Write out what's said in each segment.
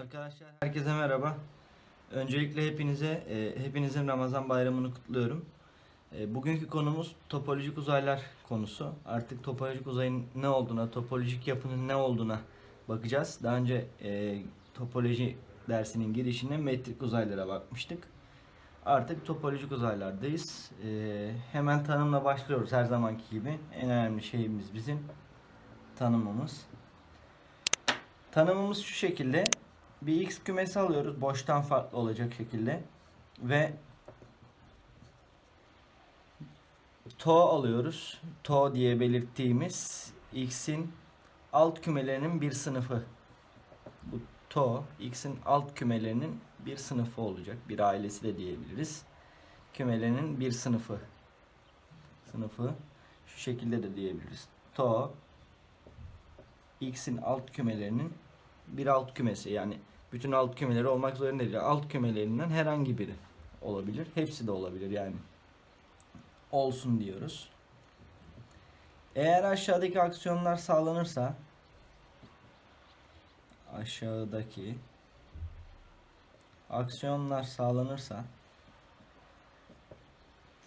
Arkadaşlar herkese merhaba. Öncelikle hepinize e, hepinizin Ramazan bayramını kutluyorum. E, bugünkü konumuz topolojik uzaylar konusu. Artık topolojik uzayın ne olduğuna, topolojik yapının ne olduğuna bakacağız. Daha önce e, topoloji dersinin girişine metrik uzaylara bakmıştık. Artık topolojik uzaylardayız. E, hemen tanımla başlıyoruz her zamanki gibi. En önemli şeyimiz bizim tanımımız. Tanımımız şu şekilde. Bir x kümesi alıyoruz. Boştan farklı olacak şekilde. Ve to alıyoruz. To diye belirttiğimiz x'in alt kümelerinin bir sınıfı. Bu to x'in alt kümelerinin bir sınıfı olacak. Bir ailesi de diyebiliriz. Kümelerinin bir sınıfı. Sınıfı şu şekilde de diyebiliriz. To x'in alt kümelerinin bir alt kümesi yani bütün alt kümeleri olmak zorunda değil. Alt kümelerinden herhangi biri olabilir. Hepsi de olabilir yani. Olsun diyoruz. Eğer aşağıdaki aksiyonlar sağlanırsa aşağıdaki aksiyonlar sağlanırsa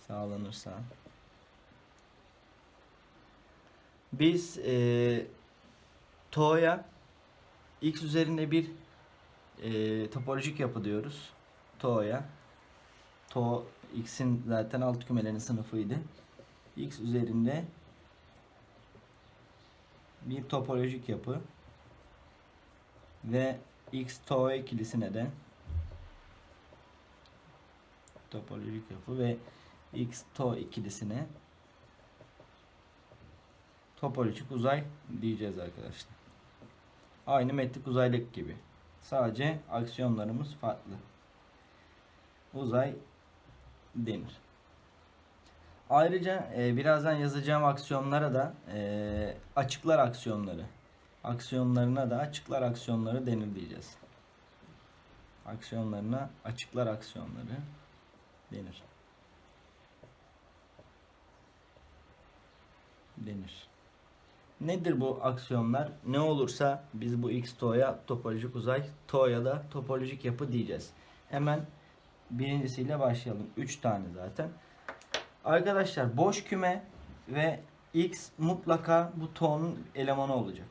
sağlanırsa biz eee To'ya x üzerinde bir e, topolojik yapı diyoruz. To'ya. To x'in zaten alt kümelerin sınıfıydı. x üzerinde bir topolojik yapı ve x to ikilisine de topolojik yapı ve x to ikilisine topolojik uzay diyeceğiz arkadaşlar. Aynı metrik uzaylık gibi. Sadece aksiyonlarımız farklı. Uzay denir. Ayrıca e, birazdan yazacağım aksiyonlara da e, açıklar aksiyonları. Aksiyonlarına da açıklar aksiyonları denir diyeceğiz. Aksiyonlarına açıklar aksiyonları denir. Denir. Nedir bu aksiyonlar? Ne olursa biz bu x to'ya topolojik uzay, to'ya da topolojik yapı diyeceğiz. Hemen birincisiyle başlayalım. 3 tane zaten. Arkadaşlar boş küme ve x mutlaka bu to'nun elemanı olacak.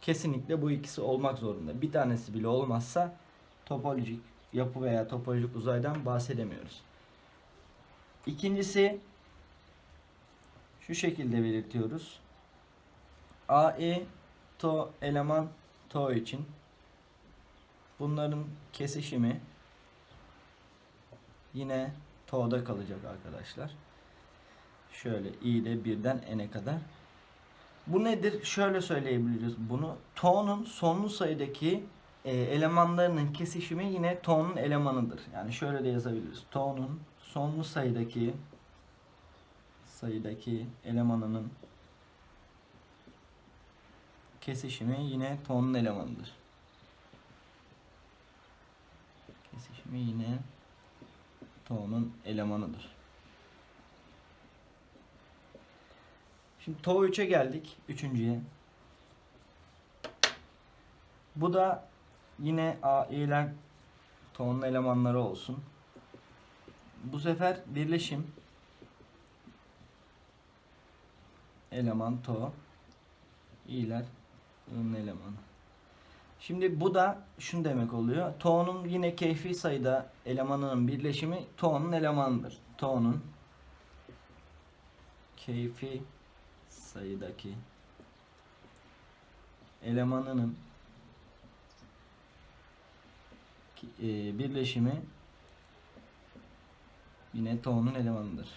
Kesinlikle bu ikisi olmak zorunda. Bir tanesi bile olmazsa topolojik yapı veya topolojik uzaydan bahsedemiyoruz. İkincisi şu şekilde belirtiyoruz. AE to eleman to için bunların kesişimi yine to'da kalacak arkadaşlar. Şöyle i'de birden n'e kadar. Bu nedir? Şöyle söyleyebiliriz bunu. To'nun sonlu sayıdaki e, elemanlarının kesişimi yine to'nun elemanıdır. Yani şöyle de yazabiliriz. To'nun sonlu sayıdaki sayıdaki elemanının kesişimi yine tonun elemanıdır. Kesişimi yine tonun elemanıdır. Şimdi to 3'e geldik. Üçüncüye. Bu da yine AI'ler tonun elemanları olsun. Bu sefer birleşim eleman to i'ler i'nin elemanı. Şimdi bu da şunu demek oluyor. To'nun yine keyfi sayıda elemanının birleşimi to'nun elemanıdır. To'nun keyfi sayıdaki elemanının e, birleşimi yine to'nun elemanıdır.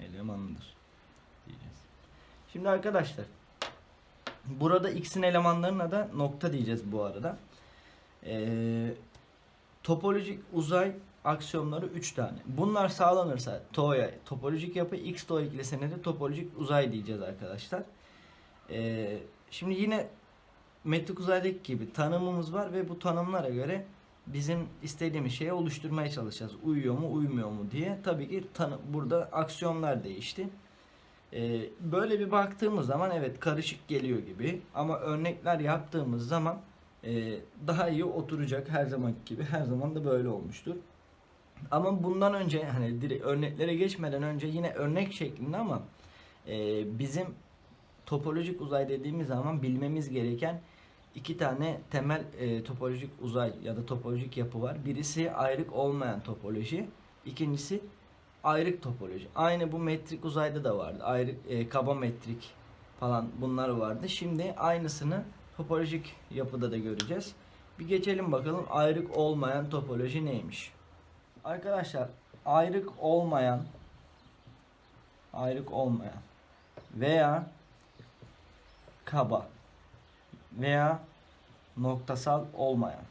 Elemanıdır. Şimdi arkadaşlar burada x'in elemanlarına da nokta diyeceğiz bu arada. Ee, topolojik uzay aksiyonları 3 tane. Bunlar sağlanırsa TO'ya topolojik yapı x TO ikilisine de topolojik uzay diyeceğiz arkadaşlar. Ee, şimdi yine metrik uzaydaki gibi tanımımız var ve bu tanımlara göre bizim istediğimiz şeyi oluşturmaya çalışacağız. Uyuyor mu, uymuyor mu diye. Tabii ki tanı burada aksiyonlar değişti. Ee, böyle bir baktığımız zaman evet karışık geliyor gibi ama örnekler yaptığımız zaman e, daha iyi oturacak her zaman gibi her zaman da böyle olmuştur. Ama bundan önce hani direkt örneklere geçmeden önce yine örnek şeklinde ama e, bizim topolojik uzay dediğimiz zaman bilmemiz gereken iki tane temel e, topolojik uzay ya da topolojik yapı var. Birisi ayrık olmayan topoloji, ikincisi ayrık topoloji. Aynı bu metrik uzayda da vardı. Ayrık e, kaba metrik falan bunlar vardı. Şimdi aynısını topolojik yapıda da göreceğiz. Bir geçelim bakalım ayrık olmayan topoloji neymiş? Arkadaşlar ayrık olmayan ayrık olmayan veya kaba veya noktasal olmayan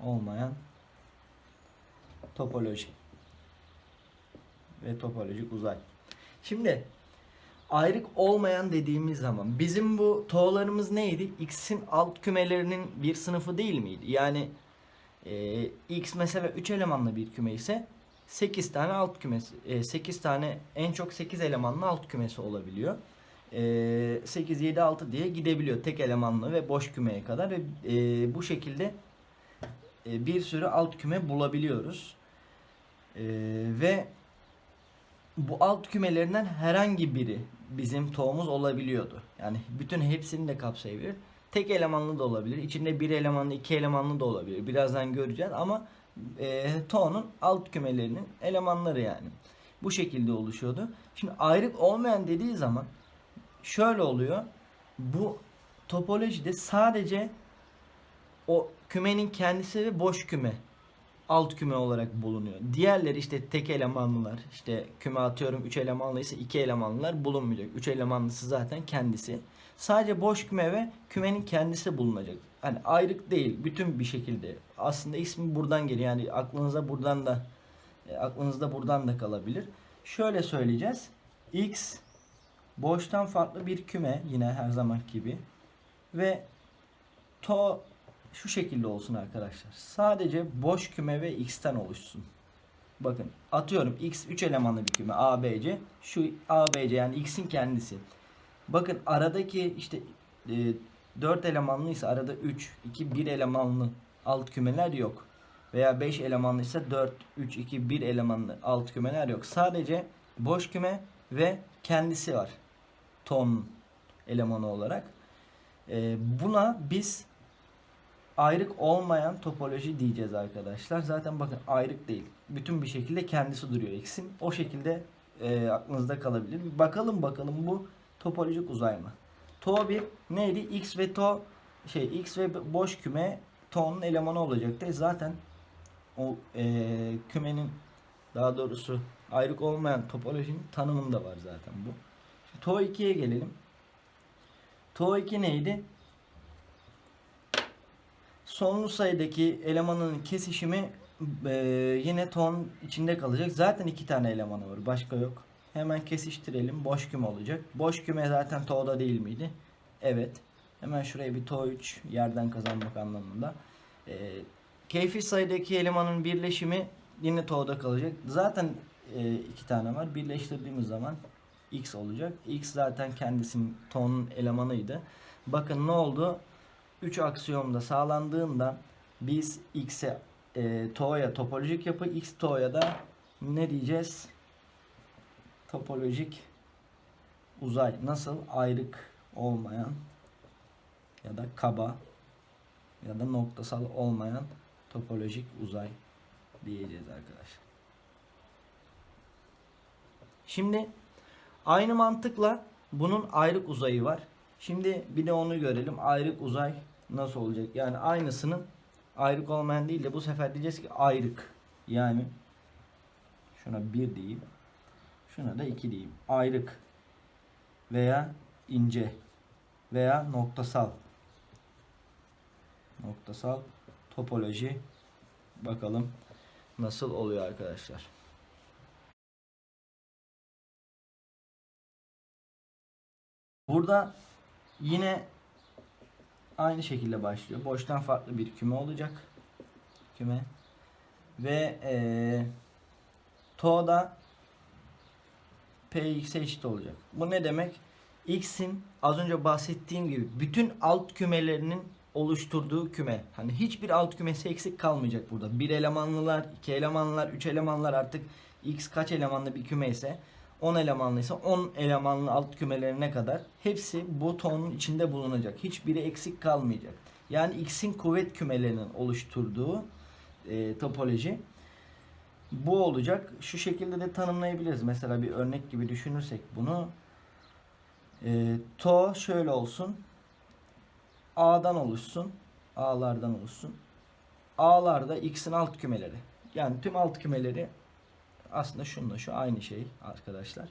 olmayan topoloji ve topolojik uzay. Şimdi ayrık olmayan dediğimiz zaman bizim bu toğlarımız neydi? X'in alt kümelerinin bir sınıfı değil miydi? Yani e, X mesela 3 elemanlı bir küme ise 8 tane alt kümesi, e, 8 tane en çok 8 elemanlı alt kümesi olabiliyor. E, 8, 7, 6 diye gidebiliyor tek elemanlı ve boş kümeye kadar ve e, bu şekilde e, bir sürü alt küme bulabiliyoruz. E, ve bu alt kümelerinden herhangi biri bizim tohumumuz olabiliyordu. Yani bütün hepsini de kapsayabilir. Tek elemanlı da olabilir. İçinde bir elemanlı, iki elemanlı da olabilir. Birazdan göreceğiz ama e, toğunun alt kümelerinin elemanları yani. Bu şekilde oluşuyordu. Şimdi ayrık olmayan dediği zaman şöyle oluyor. Bu topolojide sadece o kümenin kendisi ve boş küme alt küme olarak bulunuyor. Diğerleri işte tek elemanlılar, işte küme atıyorum 3 elemanlı ise 2 elemanlılar bulunmayacak. 3 elemanlısı zaten kendisi. Sadece boş küme ve kümenin kendisi bulunacak. Hani ayrık değil, bütün bir şekilde. Aslında ismi buradan geliyor. Yani aklınıza buradan da e, aklınızda buradan da kalabilir. Şöyle söyleyeceğiz. X boştan farklı bir küme yine her zaman gibi ve to şu şekilde olsun arkadaşlar. Sadece boş küme ve x'ten oluşsun. Bakın atıyorum x 3 elemanlı bir küme ABC. Şu ABC yani x'in kendisi. Bakın aradaki işte e, 4 elemanlıysa arada 3, 2, 1 elemanlı alt kümeler yok. Veya 5 elemanlıysa 4, 3, 2, 1 elemanlı alt kümeler yok. Sadece boş küme ve kendisi var. Ton elemanı olarak. E, buna biz ayrık olmayan topoloji diyeceğiz arkadaşlar. Zaten bakın ayrık değil. Bütün bir şekilde kendisi duruyor x'in. O şekilde e, aklınızda kalabilir. Bakalım bakalım bu topolojik uzay mı? To 1 neydi? X ve to şey x ve boş küme to'nun elemanı olacaktı. Zaten o e, kümenin daha doğrusu ayrık olmayan topolojinin tanımında var zaten bu. Şimdi to 2'ye gelelim. To 2 neydi? Sonlu sayıdaki elemanın kesişimi e, yine ton içinde kalacak. Zaten iki tane elemanı var. Başka yok. Hemen kesiştirelim. Boş küme olacak. Boş küme zaten to'da değil miydi? Evet. Hemen şuraya bir to 3 yerden kazanmak anlamında. E, keyfi sayıdaki elemanın birleşimi yine to'da kalacak. Zaten e, iki tane var. Birleştirdiğimiz zaman x olacak. x zaten kendisinin to'nun elemanıydı. Bakın ne oldu? 3 aksiyomda sağlandığında biz x'e e, to'ya topolojik yapı x to'ya da ne diyeceğiz? Topolojik uzay nasıl ayrık olmayan ya da kaba ya da noktasal olmayan topolojik uzay diyeceğiz arkadaşlar. Şimdi aynı mantıkla bunun ayrık uzayı var. Şimdi bir de onu görelim. Ayrık uzay nasıl olacak? Yani aynısının ayrık olmayan değil de bu sefer diyeceğiz ki ayrık. Yani şuna bir diyeyim. Şuna da iki diyeyim. Ayrık veya ince veya noktasal. Noktasal topoloji bakalım nasıl oluyor arkadaşlar. Burada yine aynı şekilde başlıyor. Boştan farklı bir küme olacak. Küme. Ve ee, TO'da Px'e eşit olacak. Bu ne demek? X'in az önce bahsettiğim gibi bütün alt kümelerinin oluşturduğu küme. Hani hiçbir alt kümesi eksik kalmayacak burada. Bir elemanlılar, iki elemanlılar, üç elemanlar artık X kaç elemanlı bir küme ise 10 elemanlıysa 10 elemanlı alt kümelerine kadar hepsi bu tonun içinde bulunacak. Hiçbiri eksik kalmayacak. Yani X'in kuvvet kümelerinin oluşturduğu e, topoloji bu olacak. Şu şekilde de tanımlayabiliriz. Mesela bir örnek gibi düşünürsek bunu. E, to şöyle olsun. A'dan oluşsun. A'lardan oluşsun. A'lar da X'in alt kümeleri. Yani tüm alt kümeleri aslında şunla şu aynı şey arkadaşlar.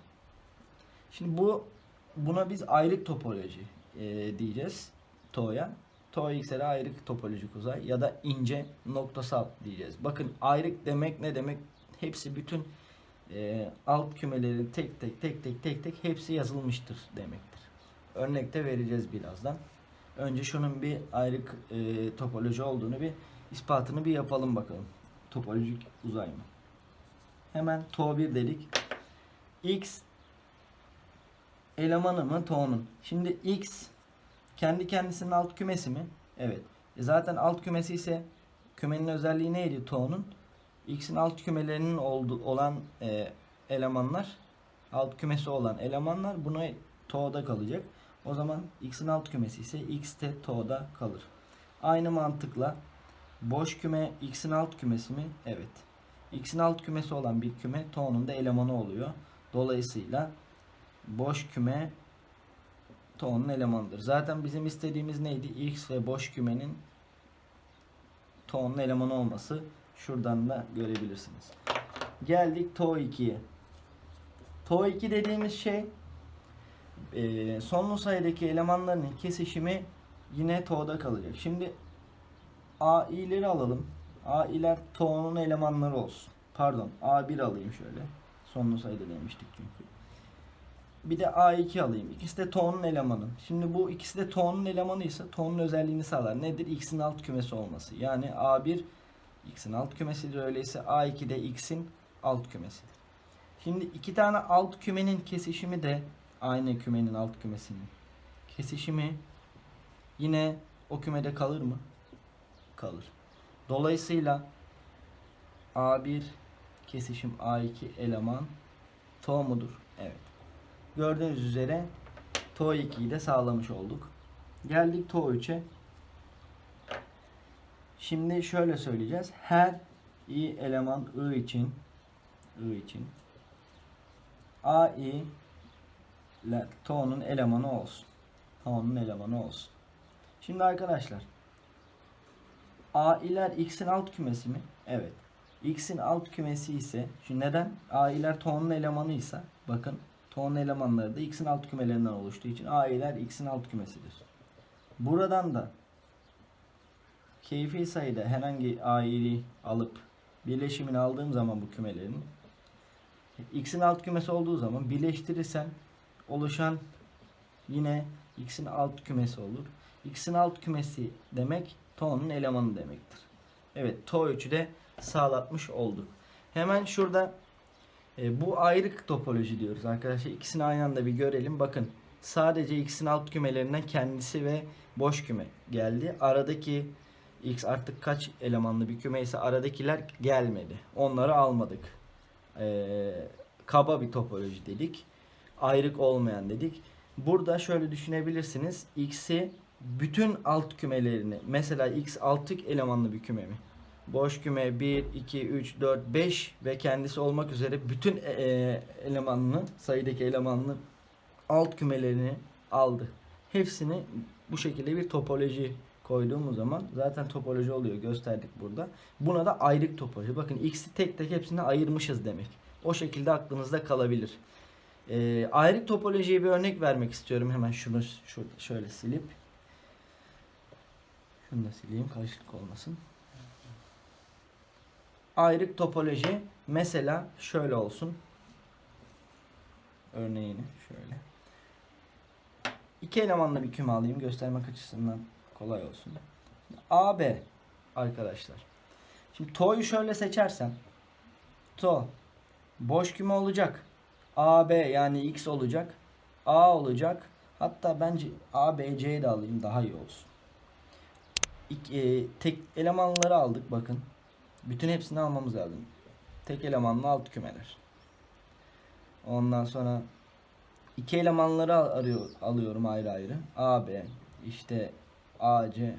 Şimdi bu buna biz ayrık topoloji e, diyeceğiz. TO'ya. TO X'e de ayrık topolojik uzay ya da ince noktasal diyeceğiz. Bakın ayrık demek ne demek? Hepsi bütün e, alt kümelerin tek tek tek tek tek tek hepsi yazılmıştır demektir. Örnekte vereceğiz birazdan. Önce şunun bir ayrık e, topoloji olduğunu bir ispatını bir yapalım bakalım. Topolojik uzay mı? Hemen to 1 dedik. X elemanı mı to'nun? Şimdi X kendi kendisinin alt kümesi mi? Evet. E zaten alt kümesi ise kümenin özelliği neydi to'nun? X'in alt kümelerinin oldu, olan e, elemanlar alt kümesi olan elemanlar buna to'da kalacak. O zaman x'in alt kümesi ise x de to'da kalır. Aynı mantıkla boş küme x'in alt kümesi mi? Evet. X'in alt kümesi olan bir küme to'nun da elemanı oluyor. Dolayısıyla boş küme to'nun elemanıdır. Zaten bizim istediğimiz neydi? x ve boş kümenin to'nun elemanı olması. Şuradan da görebilirsiniz. Geldik to 2'ye. To 2 dediğimiz şey e, sonlu sayıdaki elemanların kesişimi yine to'da kalacak. Şimdi a'leri alalım. A'ler to'nun elemanları olsun. Pardon a1 alayım şöyle. Sonlu sayıda demiştik çünkü. Bir de a2 alayım. İkisi de to'nun elemanı. Şimdi bu ikisi de to'nun elemanıysa to'nun özelliğini sağlar. Nedir? x'in alt kümesi olması. Yani a1 x'in alt kümesidir. Öyleyse a2 de x'in alt kümesidir. Şimdi iki tane alt kümenin kesişimi de aynı kümenin alt kümesinin kesişimi yine o kümede kalır mı? Kalır. Dolayısıyla A1 kesişim A2 eleman to mudur? Evet. Gördüğünüz üzere to 2'yi de sağlamış olduk. Geldik to 3'e. Şimdi şöyle söyleyeceğiz. Her i eleman i için i için ai ile to'nun elemanı olsun. To'nun elemanı olsun. Şimdi arkadaşlar A'ler x'in alt kümesi mi? Evet. X'in alt kümesi ise şu neden? A'ler to'nun elemanıysa bakın to'nun elemanları da x'in alt kümelerinden oluştuğu için A'ler x'in alt kümesidir. Buradan da keyfi sayıda herhangi A'yi alıp birleşimini aldığım zaman bu kümelerin x'in alt kümesi olduğu zaman birleştirirsen oluşan yine x'in alt kümesi olur. x'in alt kümesi demek to'nun elemanı demektir. Evet to 3'ü de sağlatmış olduk. Hemen şurada e, bu ayrık topoloji diyoruz arkadaşlar. İkisini aynı anda bir görelim. Bakın sadece x'in alt kümelerinden kendisi ve boş küme geldi. Aradaki x artık kaç elemanlı bir küme ise aradakiler gelmedi. Onları almadık. Ee, kaba bir topoloji dedik. Ayrık olmayan dedik. Burada şöyle düşünebilirsiniz. X'i bütün alt kümelerini mesela x altı elemanlı bir küme mi? Boş küme 1, 2, 3, 4, 5 ve kendisi olmak üzere bütün e, e, elemanlı sayıdaki elemanlı alt kümelerini aldı. Hepsini bu şekilde bir topoloji koyduğumuz zaman zaten topoloji oluyor gösterdik burada. Buna da ayrık topoloji. Bakın x'i tek tek hepsini ayırmışız demek. O şekilde aklınızda kalabilir. Ee, ayrık topolojiye bir örnek vermek istiyorum. Hemen şunu şu, şöyle silip şunu da sileyim karışıklık olmasın. Ayrık topoloji mesela şöyle olsun. Örneğini şöyle. İki elemanlı bir küme alayım göstermek açısından kolay olsun. A, B arkadaşlar. Şimdi to'yu şöyle seçersem to boş küme olacak. AB yani X olacak. A olacak. Hatta bence A, B, C'yi de alayım daha iyi olsun. E, tek elemanları aldık bakın. Bütün hepsini almamız lazım. Tek elemanlı alt kümeler. Ondan sonra iki elemanları arıyor, alıyorum ayrı ayrı. A, B, işte A, C,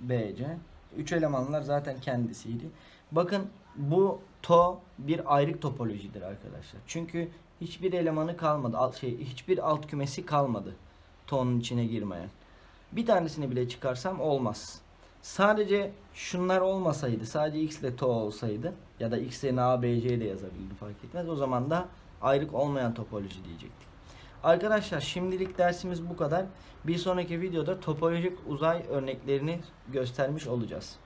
B, C. Üç elemanlar zaten kendisiydi. Bakın bu to bir ayrık topolojidir arkadaşlar. Çünkü hiçbir elemanı kalmadı. Alt, şey, hiçbir alt kümesi kalmadı. To'nun içine girmeyen. Bir tanesini bile çıkarsam olmaz. Sadece şunlar olmasaydı, sadece x ile to olsaydı ya da x yerine a, b, c de yazabilirdim fark etmez. O zaman da ayrık olmayan topoloji diyecektik. Arkadaşlar şimdilik dersimiz bu kadar. Bir sonraki videoda topolojik uzay örneklerini göstermiş olacağız.